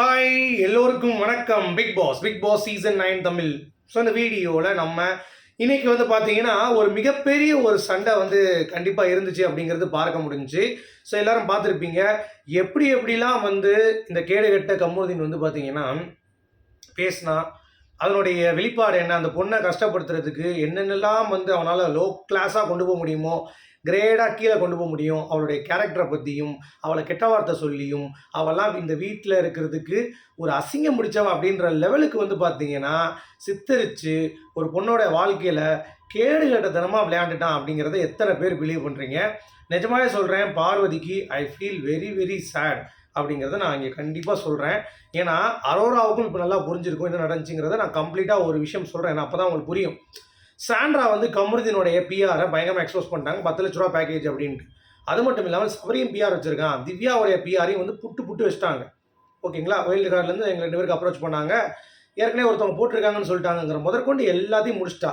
Hi எல்லோருக்கும் வணக்கம். Bigg Boss Bigg Boss season nine Tamil. So இந்த வீடியோவில் நம்ம இன்னைக்கு வந்து பார்த்தீங்கன்னா ஒரு மிகப்பெரிய ஒரு சண்டை வந்து கண்டிப்பாக இருந்துச்சு அப்படிங்கிறது பார்க்க முடிஞ்சுச்சு. ஸோ எல்லாரும் பார்த்துருப்பீங்க. எப்படி எப்படிலாம் வந்து இந்த கேடுகட்ட கம்முதீன் வந்து பார்த்தீங்கன்னா பேசினா அதனுடைய வெளிப்பாடு என்ன அந்த பொண்ணை கஷ்டப்படுத்துறதுக்கு என்னென்னலாம் வந்து அவனால் லோ கிளாஸாக கொண்டு போக முடியுமோ கிரேடாக கீழே கொண்டு போக முடியும். அவளுடைய கேரக்டரை பற்றியும் அவளை கெட்ட வார்த்தை சொல்லியும் அவெல்லாம் இந்த வீட்டில் இருக்கிறதுக்கு ஒரு அசிங்கம் பிடிச்சவ அப்படின்ற லெவலுக்கு வந்து பார்த்தீங்கன்னா சித்தரித்து ஒரு பொண்ணோட வாழ்க்கையில் கேடு கட்டத்தனமாக விளையாண்டுட்டான் அப்படிங்கிறத எத்தனை பேர் பிலீவ் பண்ணுறீங்க நிஜமாவே சொல்கிறேன் பார்வதிக்கு I feel very very sad அப்படிங்கிறத நான் இங்கே கண்டிப்பாக சொல்கிறேன் ஏன்னா அரோராவுக்கும் இப்போ நல்லா புரிஞ்சிருக்கும் என்ன நடந்துச்சுங்கிறத நான் கம்ப்ளீட்டாக ஒரு விஷயம் சொல்கிறேன் ஏன்னா அப்போ தான் உங்களுக்கு புரியும். சாண்ட்ரா வந்து கமருதீனுடைய பிஆரை பயங்கரமாக எக்ஸ்போஸ் பண்ணிட்டாங்க. பத்து லட்ச ரூபா பேக்கேஜ் அப்படின்ட்டு. அது மட்டும் இல்லாமல் சபரியும் பிஆர் வச்சுருக்கான். திவ்யாவுடைய பிஆரையும் வந்து புட்டு புட்டு வச்சுட்டாங்க. ஓகேங்களா? வைல்டு கார்ட்லேருந்து எங்கள் ரெண்டு பேருக்கு அப்ரோச் பண்ணாங்க. ஏற்கனவே ஒருத்தவங்க போட்டிருக்காங்கன்னு சொல்லிட்டாங்கிற முதற்கொண்டு எல்லாத்தையும் முடிச்சிட்டா.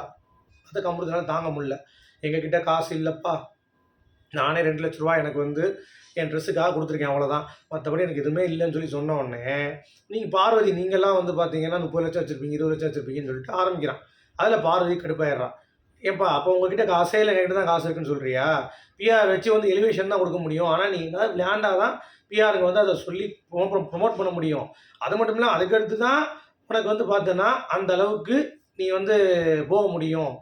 அது கமருதினால தாங்க முடியல. எங்ககிட்ட காசு இல்லைப்பா. நானே ரெண்டு லட்ச ரூபா எனக்கு வந்து என் ட்ரெஸ்ஸுக்காக கொடுத்துருக்கேன் அவ்வளோதான் மற்றபடி எனக்கு எதுவுமே இல்லைன்னு சொல்லி சொன்ன உடனே நீங்கள் பார்வதி நீங்கள்லாம் வந்து பார்த்தீங்கன்னா முப்பது லட்சம் வச்சுருப்பீங்க இருபது லட்சம் வச்சுருப்பீங்கன்னு சொல்லிட்டு ஆரம்பிக்கிறான். அதில் பார்வதி கடுப்பாயிடுறான் ஏப்பா அப்போ உங்ககிட்ட காசே இல்லை என்கிட்ட தான் காசு இருக்குன்னு சொல்கிறியா பிஆர் வச்சு வந்து எலிவேஷன் தான் கொடுக்க முடியும். ஆனால் நீ ஏதாவது விளையாண்டால் தான் பிஆருக்கு வந்து அதை சொல்லி ப்ரொமோட் பண்ண முடியும். அது மட்டும் இல்லை அதுக்கடுத்து தான் உனக்கு வந்து பார்த்தோன்னா அந்த அளவுக்கு நீ வந்து போக முடியும்.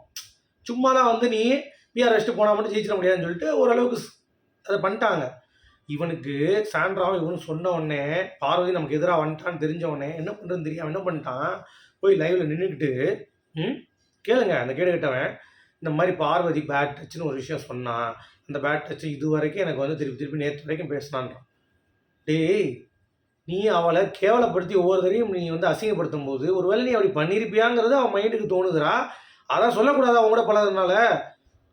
சும்மா தான் வந்து நீ பிஆர் வச்சுட்டு போனால் மட்டும் ஜெயிச்சிட முடியாதுன்னு சொல்லிட்டு ஓரளவுக்கு அதை பண்ணிட்டாங்க. இவனுக்கு சாண்ட்ராவும் இவனு சொன்ன உடனே பார்வதி நமக்கு எதிராக வந்துட்டான்னு தெரிஞ்ச உடனே என்ன பண்ணுறதுன்னு தெரியாம என்ன பண்ணிட்டான்? போய் லைவில் நின்றுக்கிட்டு ம்? கேளுங்க அந்த கேடு கேட்டவன் இந்த மாதிரி பார்வதி பேட் டச்சுன்னு ஒரு விஷயம் சொன்னான் அந்த பேட் டச் இது வரைக்கும் எனக்கு வந்து திருப்பி திருப்பி நேற்று வரைக்கும் பேசினான்றான். டேய் நீ அவளை கேவலப்படுத்தி ஒவ்வொருத்தரையும் நீ வந்து அசிங்கப்படுத்தும் போது ஒருவேளை நீ அப்படி பண்ணியிருப்பியாங்கிறது அவன் மைண்டுக்கு தோணுதுரா அதான் சொல்லக்கூடாது அவங்க கூட பழகிறதுனால?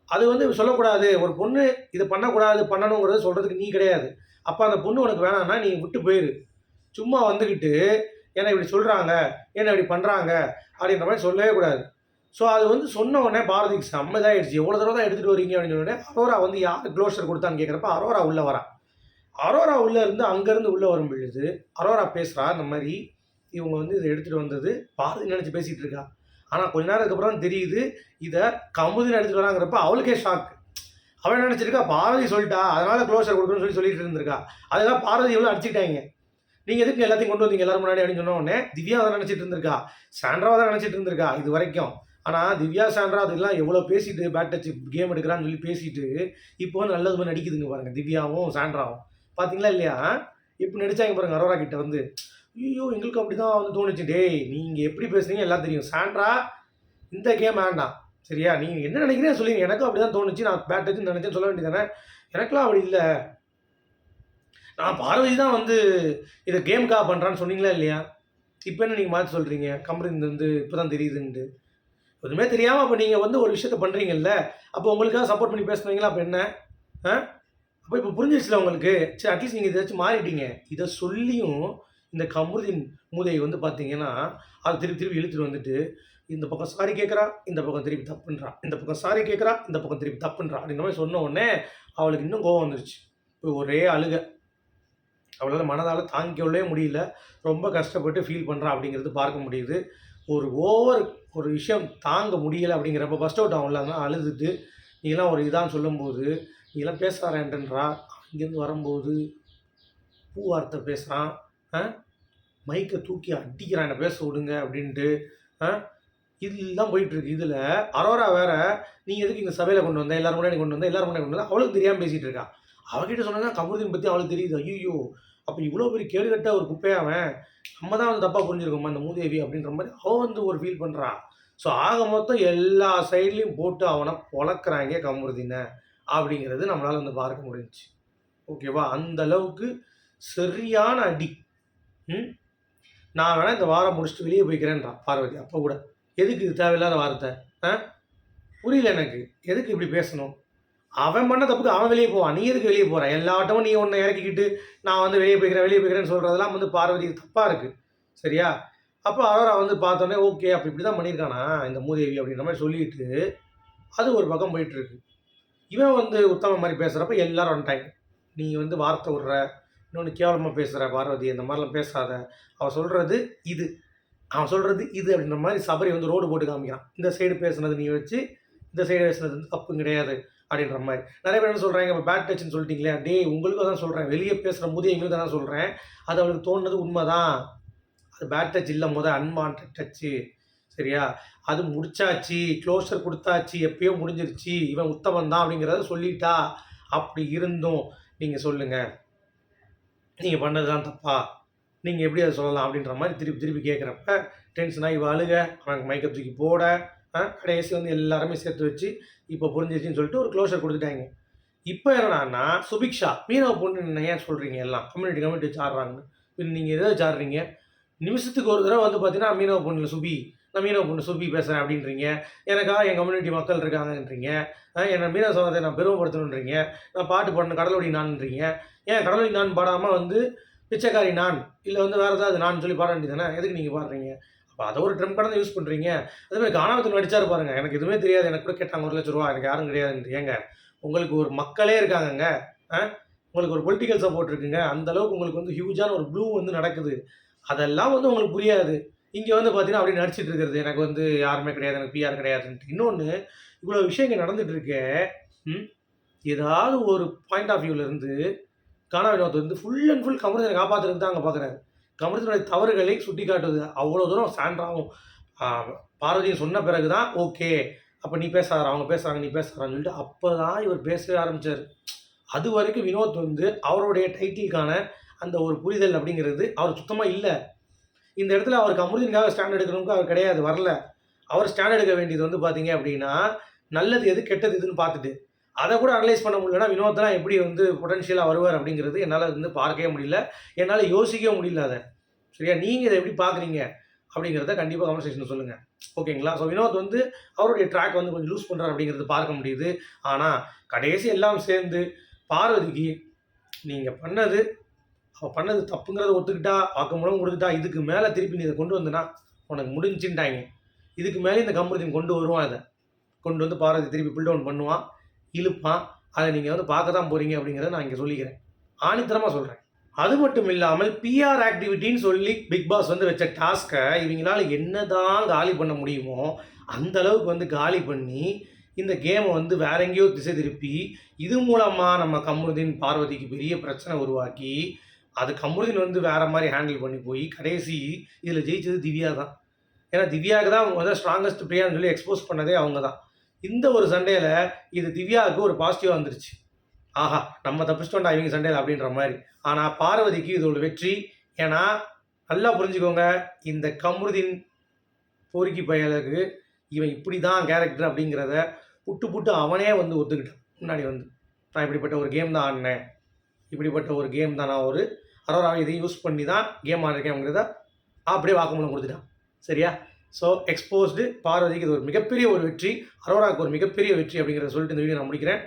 அது வந்து சொல்லக்கூடாது. ஒரு பொண்ணு இதை பண்ணக்கூடாது பண்ணணுங்கிறது சொல்கிறதுக்கு நீ கிடையாது. அப்போ அந்த பொண்ணு உனக்கு வேணாம்னா நீ விட்டு போயிரு. சும்மா வந்துக்கிட்டு என்ன இப்படி சொல்கிறாங்க என்ன இப்படி பண்ணுறாங்க அப்படின்ற மாதிரி சொல்லவே கூடாது. ஸோ அது வந்து சொன்ன உடனே பாரதிக்கு செம்ம இதாகிடுச்சு எவ்வளோ தடவை தான் எடுத்துகிட்டு வரீங்க அப்படின்னு சொன்னோடனே அரோரா வந்து யார் க்ளோஷர் கொடுத்தான்னு கேட்குறப்ப அரோரா உள்ளே வரா. அரோரா உள்ளே இருந்து அங்கேருந்து உள்ளே வரும் பொழுது அரோரா பேசுகிறா இந்த மாதிரி இவங்க வந்து இதை எடுத்துகிட்டு வந்தது பாரதி நினச்சி பேசிகிட்டு இருக்கா. ஆனால் கொஞ்ச நேரத்துக்கு அப்புறம் தெரியுது இதை கமுதின்னு எடுத்துகிட்டு வராங்கிறப்ப அவளுக்கே ஷாக் அவன் நினச்சிருக்கா? பாரதி சொல்லிட்டா அதனால க்ளோஸர் கொடுக்கணும்னு சொல்லி சொல்லிட்டு இருந்திருக்கா. அதுதான் பாரதி எவ்வளோ அடிச்சுட்டாங்க நீங்கள் எதுக்கு எல்லாத்தையும் கொண்டு வந்தீங்க? எல்லாரும் முன்னாடி அப்படின்னு சொன்ன உடனே திவ்யா தான் நினச்சிட்டு இருந்திருக்கா. சாண்ட்ராவை தான் நினச்சிட்டு இருந்திருக்கா இது வரைக்கும். ஆனால் திவ்யா சாண்ட்ரா அதெல்லாம் எவ்வளோ பேசிட்டு பேட் டச் கேம் எடுக்கிறான்னு சொல்லி பேசிட்டு இப்போ வந்து நல்லது மாதிரி நடிக்குதுங்க பாருங்க திவ்யாவும் சாண்ட்ராவும். பார்த்தீங்களா இல்லையா? இப்போ நடிச்சாங்க பாருங்க அரோரா கிட்ட வந்து ஐயோ எங்களுக்கு அப்படி தான் வந்து தோணுச்சு. டேய் நீங்கள் எப்படி பேசுறீங்க எல்லாம் தெரியும். சாண்ட்ரா இந்த கேம் வேண்டாம். சரியா? நீங்கள் என்ன நினைக்கிறீங்க சொல்லுங்க. எனக்கும் அப்படி தான் தோணுச்சு. நான் பேட் டச்சுன்னு நினச்சேன்னு சொல்ல வேண்டியதானே எனக்கெல்லாம் அப்படி இல்லை. நான் பார்வதி தான் வந்து இதை கேமுக்காக பண்ணுறான்னு சொன்னீங்களா இல்லையா? இப்போ என்ன நீங்கள் மாற்றி சொல்கிறீங்க கம்பெனி வந்து இப்போ தான் தெரியுதுன்ட்டு. எதுவுமே தெரியாமல் அப்போ நீங்கள் வந்து ஒரு விஷயத்த பண்ணுறீங்கல்ல அப்போ உங்களுக்காக சப்போர்ட் பண்ணி பேசுனீங்களா? அப்போ என்ன? ஆ? அப்போ இப்போ புரிஞ்சிடுச்சுல உங்களுக்கு? சரி அட்லீஸ்ட் நீங்கள் இதாச்சும் மாறிட்டீங்க. இதை சொல்லியும் இந்த கமருதின் மூதையை வந்து பார்த்தீங்கன்னா அதை திருப்பி திருப்பி இழுத்துட்டு வந்துட்டு இந்த பக்கம் சாரி கேட்குறா இந்த பக்கம் திருப்பி தப்புன்றா. இந்த பக்கம் சாரி கேட்குறா இந்த பக்கம் திருப்பி தப்புன்றா அப்படின்ற மாதிரி சொன்ன உடனே அவளுக்கு இன்னும் கோவம் வந்துருச்சு. ஒரே அழுக. அவளால் மனதால் தாங்கிக்கொள்ளவே முடியல. ரொம்ப கஷ்டப்பட்டு ஃபீல் பண்ணுறா அப்படிங்கிறது பார்க்க முடியுது. ஒரு ஓவர் ஒரு விஷயம் தாங்க முடியலை அப்படிங்கிறப்ப ஃபஸ்ட் அவுட் ஆகும்ல அழுதுட்டு நீலாம் ஒரு இதான்னு சொல்லும்போது நீலாம் பேசுகிறாரேன்றா இங்கேருந்து வரும்போது பூ வார்த்தை பேசுகிறான் ஆ? மைக்கை தூக்கி அடிக்கிறான் என்னை பேச விடுங்க அப்படின்ட்டு. ஆ? இதெல்லாம் போயிட்டுருக்கு. இதில் அரோரா வேற நீ எதுக்கு இங்கே சபையில் கொண்டு வந்தேன் எல்லாரும் முன்னாடி கொண்டு வந்தேன் எல்லாரும் முன்னாடி கொண்டு வந்தேன் அவளுக்கு தெரியாமல் பேசிகிட்டு இருக்கா. அவகிட்ட சொன்னா கமருதீன் பற்றி அவளுக்கு தெரியுது. ஐயோ அப்போ இவ்வளோ பெரிய கேடுகட்ட ஒரு குப்பையாவன் நம்ம தான் வந்து தப்பாக புரிஞ்சிருக்கோமா அந்த மூதேவி அப்படின்ற மாதிரி அவன் வந்து ஒரு ஃபீல் பண்ணுறான் ஸோ ஆக மொத்தம் எல்லா சைட்லேயும் போட்டு அவனை பொழக்கிறாங்க கமருதீனை அப்படிங்கிறது நம்மளால் வந்து பார்க்க முடிஞ்சிச்சு. ஓகேவா அந்த அளவுக்கு சரியான அடி. ம்? நான் வேணால் இந்த வாரம் முடிச்சுட்டு வெளியே போய்க்கிறேன்றான் பார்வதி அப்போ கூட. எதுக்கு இது தேவையில்லாத வார்த்தை? ஆ? புரியல எனக்கு. எதுக்கு இப்படி பேசணும்? அவன் பண்ண தப்புக்கு அவன் வெளியே போவான். நீ எதுக்கு வெளியே போகிறான் எல்லாட்டமும் நீ ஒன்று இறக்கிக்கிட்டு நான் வந்து வெளியே போய்க்கிறேன் வெளியே போய்க்கிறேன்னு சொல்கிறதெல்லாம் வந்து பார்வதிக்கு தப்பாக இருக்குது சரியா? அப்போ அரோரா வந்து பார்த்தோன்னே ஓகே அப்போ இப்படி தான் பண்ணியிருக்கானா இந்த மூதேவி? அப்படின்ற மாதிரி சொல்லிட்டு அது ஒரு பக்கம் போயிட்டுருக்கு இவன் வந்து உத்தம மாதிரி பேசுகிறப்ப எல்லாரும் வந்துட்டாங்க நீ வந்து வார்த்தை விடுற இன்னொன்று கேவலமாக பேசுகிற பார்வதி இந்த மாதிரிலாம் பேசாத. அவன் சொல்கிறது இது. அவன் சொல்கிறது இது அப்படின்ற மாதிரி சபரி வந்து ரோடு போட்டு காமிக்கிறான். இந்த சைடு பேசுனது நீ வச்சு இந்த சைடு பேசுனது வந்து தப்பு கிடையாது. அப்படின்ற மாதிரி. நிறைய பேர் என்ன சொல்கிறாங்க இப்போ பேட் டச்னு சொல்லிட்டீங்களே டேய் உங்களுக்கும் தான் சொல்கிறேன் வெளியே பேசுகிற போது எங்களுக்கு தான் சொல்கிறேன் அது அவளுக்கு தோணுனது உண்மைதான். அது பேட் டச் இல்லை முத அன்வான்ட் டச்சு சரியா? அது முடிச்சாச்சு க்ளோஷர் கொடுத்தாச்சு எப்பயோ முடிஞ்சிருச்சு இவன் உத்தமன் தான் அப்படிங்கிறத சொல்லிட்டா. அப்படி இருந்தும் நீங்கள் சொல்லுங்கள் நீங்கள் பண்ணது தான் தப்பா. நீங்கள் எப்படி அதை சொல்லலாம் அப்படின்ற மாதிரி திருப்பி திருப்பி கேட்குறப்ப டென்ஷன் ஆகி அழுக அவனுக்கு மயக்க தூக்கி போட. கடைசி வந்து எல்லாருமே சேர்த்து வச்சு இப்போ புரிஞ்சிருச்சுன்னு சொல்லிட்டு ஒரு க்ளோஷர் கொடுத்துட்டாங்க. இப்போ என்னடான்னா சுபிக்ஷா மீனவ பொண்ணு என்ன ஏன் சொல்கிறீங்க எல்லாம்? கம்யூனிட்டி கம்யூனிட்டி வச்சு ஆடுறாங்கன்னு நீங்கள் எதாவது சாடுறீங்க ஆடுறீங்க? நிமிஷத்துக்கு ஒரு தடவை வந்து பார்த்தீங்கன்னா மீனவ பொண்ணுல சுபி நான் மீனவ பொண்ணு சுபி பேசுகிறேன் அப்படின்றீங்க. எனக்காக என் கம்யூனிட்டி மக்கள் இருக்காங்கன்றீங்க. ஆ, என்னை மீனவ சமூகத்தை நான் பெருமைப்படுத்தணுன்றீங்க. நான் பாட்டு பாடணும் கடலோடி நான்ன்றீங்க. ஏன் கடலோடி நான் பாடாமல் வந்து பிச்சைக்காரி நான் இல்லை வந்து வேறு ஏதாவது நான் சொல்லி பாட வேண்டியதானே எதுக்கு நீங்கள் பாடுறீங்க? இப்போ அதை ஒரு ட்ரம் கடந்து யூஸ் பண்ணுறீங்க அதே மாதிரி காணாமத்தில் நடிச்சாரு பாருங்க எனக்கு எதுவுமே தெரியாது. எனக்கு கூட கேட்டாங்க ஒரு லட்ச ரூபா. எனக்கு யாரும் கிடையாதுன்னு ஏங்க உங்களுக்கு ஒரு மக்களே இருக்காங்கங்க. ஆ? உங்களுக்கு ஒரு பொலிட்டிக்கல் சப்போர்ட் இருக்குங்க. அந்த அளவுக்கு உங்களுக்கு வந்து ஹியூஜான ஒரு ப்ளூ வந்து நடக்குது. அதெல்லாம் வந்து உங்களுக்கு புரியாது. இங்கே வந்து பார்த்தீங்கன்னா அப்படி நடிச்சிட்டு இருக்கிறது. எனக்கு வந்து யாருமே கிடையாது. எனக்கு பிஆர் கிடையாதுன்ட்டு. இன்னொன்று இவ்வளோ விஷயங்கள் நடந்துட்டு இருக்கே. ம்? ஏதாவது ஒரு பாயிண்ட் ஆஃப் இருந்து காணா வினோத் வந்து ஃபுல் அண்ட் ஃபுல் கமர்தனை காப்பாற்றுறது தான் அங்கே பார்க்குறாரு கமலத்தினுடைய தவறுகளை சுட்டி காட்டுது அவ்வளோ தூரம் சான்றாகும் பார்வதியும் சொன்ன பிறகு தான் ஓகே அப்போ நீ பேசாத அவங்க பேசுகிறாங்க நீ பேசுகிறான்னு சொல்லிட்டு அப்போ தான் இவர் பேசவே ஆரம்பித்தார் அது வரைக்கும் வினோத் வந்து அவருடைய டைட்டிலுக்கான அந்த ஒரு புரிதல் அப்படிங்கிறது அவர் சுத்தமாக இல்லை. இந்த இடத்துல அவருக்கு அமிர்தினுக்காக ஸ்டாண்ட் எடுக்கணும்க்கு அவர் கிடையாது வரல. அவர் ஸ்டாண்ட் எடுக்க வேண்டியது வந்து பார்த்தீங்க அப்படின்னா நல்லது எது கெட்டது எதுன்னு பார்த்துட்டு அதை கூட அனலைஸ் பண்ண முடியலன்னா வினோத்லாம் எப்படி வந்து பொட்டன்ஷியலாக வருவார் அப்படிங்கிறது என்னால் வந்து பார்க்கவே முடியல. என்னால் யோசிக்கவே முடியல அதை. சரியா? நீங்கள் இதை எப்படி பார்க்குறீங்க? அப்படிங்கிறத கண்டிப்பாக கன்வர்சேஷன் சொல்லுங்கள் ஓகேங்களா? ஸோ வினோத் வந்து அவருடைய ட்ராக் வந்து கொஞ்சம் லூஸ் பண்ணுறாரு அப்படிங்கிறது பார்க்க முடியுது. ஆனால் கடைசி எல்லாம் சேர்ந்து பார்வதிக்கு நீங்கள் பண்ணது அவள் பண்ணது தப்புங்கிறத ஒத்துக்கிட்டா வாக்குமூலம் கொடுத்துட்டா இதுக்கு மேலே திருப்பி நீ இதை கொண்டு வந்தனா உனக்கு முடிஞ்சுட்டாங்க இதுக்கு மேலே இந்த கம்பெனி கொண்டு வருவான் இதை. கொண்டு வந்து பார்வதி திருப்பி புல் டவுன் பண்ணுவான். இழுப்பான். அதை நீங்கள் வந்து பார்க்க தான் போகிறீங்க அப்படிங்கிறத நான் இங்கே சொல்லிக்கிறேன். ஆணித்தரமாக சொல்கிறேன் அது மட்டும் இல்லாமல் பிஆர் ஆக்டிவிட்டின்னு சொல்லி பிக் பாஸ் வந்து வச்ச டாஸ்க்கை இவங்களால என்னதான் காலி பண்ண முடியுமோ அந்த அளவுக்கு வந்து காலி பண்ணி இந்த கேமை வந்து வேற எங்கேயோ திசை திருப்பி இது மூலமாக நம்ம கமருதீன் பார்வதிக்கு பெரிய பிரச்சனை உருவாக்கி அது கமருதீன் வந்து வேற மாதிரி ஹேண்டில் பண்ணி போய் கடைசி இதில் ஜெயிச்சது திவ்யா தான் ஏன்னா திவ்யாவுக்கு தான் முதல் ஸ்ட்ராங்கஸ்ட் பிளேயர்னு சொல்லி எக்ஸ்போஸ் பண்ணதே அவங்க தான் இந்த ஒரு சண்டையில் இது திவ்யாவுக்கு ஒரு பாசிட்டிவாக வந்துருச்சு. ஆஹா நம்ம தப்பிச்சிட்டோம்டா இவங்க சண்டையில் அப்படின்ற மாதிரி. ஆனால் பார்வதிக்கு இது ஒரு வெற்றி. ஏன்னா நல்லா புரிஞ்சுக்கோங்க இந்த கம்ருதீன் போரிக்கி பயலுக்கு இவன் இப்படி தான் கேரக்டர் அப்படிங்கிறத புட்டு புட்டு அவனே வந்து ஒத்துக்கிட்டான். முன்னாடி வந்து நான் இப்படிப்பட்ட ஒரு கேம் தான் ஆடினேன். இப்படிப்பட்ட ஒரு கேம் தான் நான் ஒரு அரோராவை இதையும் யூஸ் பண்ணி தான் கேம் ஆடிருக்கேங்கிறத அப்படியே வாக்குமூலம் கொடுத்துட்டான். சரியா? ஸோ எக்ஸ்போஸ்டு பார்வதிக்கு இது ஒரு மிகப்பெரிய ஒரு வெற்றி. அரோராவுக்கு ஒரு மிகப்பெரிய வெற்றி அப்படிங்கிறத சொல்லிட்டு இந்த வீடியோ நான் முடிக்கிறேன்.